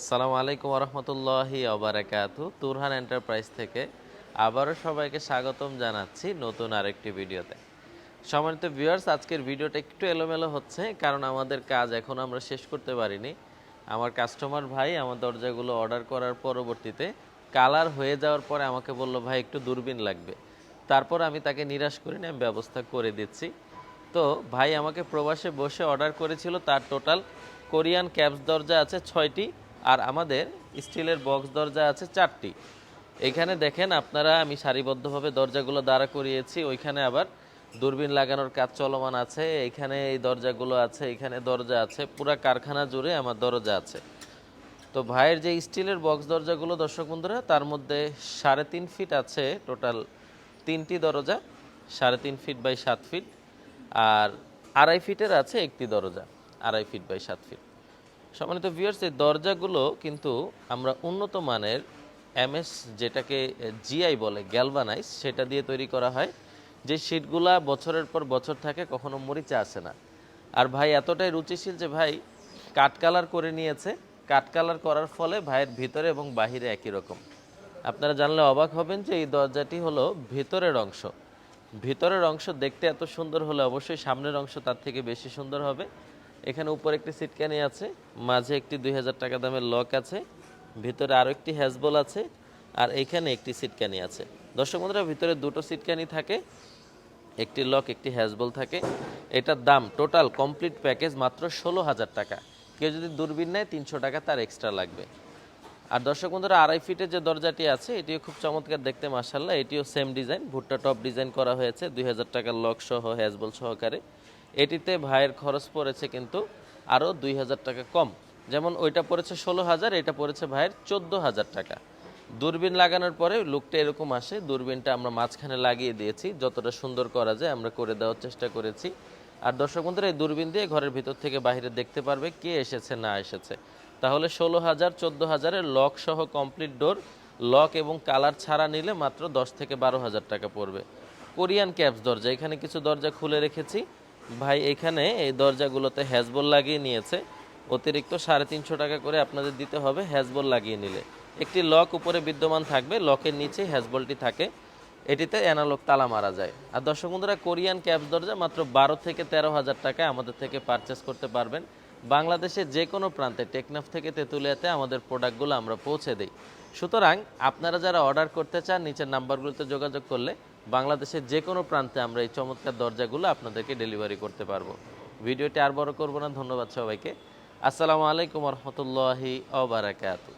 আসসালামু আলাইকুম রহমতুল্লাহি অবরাকাতু তুরহান এন্টারপ্রাইজ থেকে আবারও সবাইকে স্বাগতম জানাচ্ছি নতুন আরেকটি ভিডিওতে। সম্মানিত ভিউয়ার্স, আজকের ভিডিওটা একটু এলোমেলো হচ্ছে, কারণ আমাদের কাজ এখন আমরা শেষ করতে পারিনি। আমার কাস্টমার ভাই আমার দরজাগুলো অর্ডার করার পরবর্তীতে কালার হয়ে যাওয়ার পরে আমাকে বলল, ভাই, একটু দূরবীন লাগবে। তারপর আমি তাকে নিরাশ করিনি আমি ব্যবস্থা করে দিচ্ছি। তো ভাই আমাকে প্রবাসে বসে অর্ডার করেছিল, তার টোটাল কোরিয়ান ক্যাপস দরজা আছে ছয়টি। আর আমাদের স্টিলের বক্স দরজা আছে চারটি। এখানে দেখেন আপনারা, আমি সারিবদ্ধভাবে দরজাগুলো দাঁড়া করিয়েছি, ওইখানে আবার দূরবীন লাগানোর কাজ চলমান আছে এইখানে এই দরজাগুলো আছে, এখানে দরজা আছে, পুরা কারখানা জুড়ে আমার দরজা আছে। তো ভাইয়ের যে স্টিলের বক্স দরজাগুলো, দর্শক বন্ধুরা, তার মধ্যে সাড়ে তিন ফিট আছে টোটাল তিনটি দরজা, সাড়ে তিন ফিট বাই সাত ফিট, আর আড়াই ফিটের আছে একটি দরজা, আড়াই ফিট বাই সাত ফিট। সম্মানিত ভিউয়ার্স এই দরজাগুলো কিন্তু আমরা উন্নত মানের এমএস যেটাকে জিআই বলে গ্যালভানাইজ সেটা দিয়ে তৈরি করা হয়। যে শীটগুলা বছরের পর বছর থাকে, কখনো মরিচা আসে না। আর ভাই এতটাই রুচিশীল যে ভাই কাট কালার করে নিয়েছে। কাট কালার করার ফলে ভাইয়ের ভিতরে এবং বাহিরে একই রকম। আপনারা জানলে অবাক হবেন যে এই দরজাটি হলো ভেতরের অংশ। ভিতরের অংশ দেখতে এত সুন্দর হলে অবশ্যই সামনের অংশ তার থেকে বেশি সুন্দর হবে। এখানে উপরে একটি সিটকানি আছে, মাঝে একটি দুই হাজার টাকা দামের লক আছে, ভিতরে আরও একটি হ্যাজবল আছে, আর এখানে একটি সিটকানি আছে। দর্শক বন্ধুরা, ভিতরে দুটো সিটকানি থাকে, একটি লক, একটি হ্যাজবল থাকে। এটার দাম টোটাল কমপ্লিট প্যাকেজ মাত্র ষোলো হাজার টাকা। কেউ যদি দূরবীন নেয়, তিনশো টাকা তার এক্সট্রা লাগবে। আর দর্শক বন্ধুরা, আড়াই ফিটের যে দরজাটি আছে, এটিও খুব চমৎকার দেখতে মাসাল্লাহ এটিও সেম ডিজাইন ভুট্টা টপ ডিজাইন করা হয়েছে, দুই হাজার টাকার লক সহ, হ্যাজবল সহকারে। এটিতে ভাইয়ের খরচ পড়েছে কিন্তু আরও দুই হাজার টাকা কম। যেমন ওইটা পড়েছে ষোলো হাজার, এটা পড়েছে ভাইয়ের চোদ্দ হাজার টাকা। দূরবীন লাগানোর পরে লুকটা এরকম আসে। দূরবীনটা আমরা মাঝখানে লাগিয়ে দিয়েছি। যতটা সুন্দর করা যায় আমরা করে দেওয়ার চেষ্টা করেছি। আর দর্শক বন্ধুরা, এই দূরবীন দিয়ে ঘরের ভিতর থেকে বাইরে দেখতে পারবে কে এসেছে, না এসেছে। তাহলে ষোলো হাজার, চোদ্দ হাজারের লক সহ কমপ্লিট ডোর, লক এবং কালার ছাড়া নিলে মাত্র দশ থেকে বারো হাজার টাকা পড়বে। কোরিয়ান ক্যাপস দরজা, এখানে কিছু দরজা খুলে রেখেছি। ভাই এখানে এই দরজাগুলোতে হ্যাজবল লাগিয়ে নিয়েছে। অতিরিক্ত সাড়ে তিনশো টাকা করে আপনাদের দিতে হবে হ্যাজবল লাগিয়ে নিলে। একটি লক উপরে বিদ্যমান থাকবে, লকের নিচে হ্যাজবলটি থাকে। এটিতে অ্যানালগ তালা মারা যায়। আর দর্শক বন্ধুরা, কোরিয়ান ক্যাবস দরজা মাত্র বারো থেকে তেরো হাজার টাকায় আমাদের থেকে পারচেস করতে পারবেন। বাংলাদেশের যে কোনো প্রান্তে টেকনাফ থেকে তেঁতুলিয়াতে আমাদের প্রোডাক্টগুলো আমরা পৌঁছে দিই। সুতরাং আপনারা যারা অর্ডার করতে চান, নিচের নাম্বারগুলোতে যোগাযোগ করলে বাংলাদেশের যে কোনো প্রান্তে আমরা এই চমৎকার দরজাগুলো আপনাদেরকে ডেলিভারি করতে পারব। ভিডিওটি আর বড় করব না। ধন্যবাদ সবাইকে। আসসালামু আলাইকুম রহমতুল্লাহি অবরাকাতু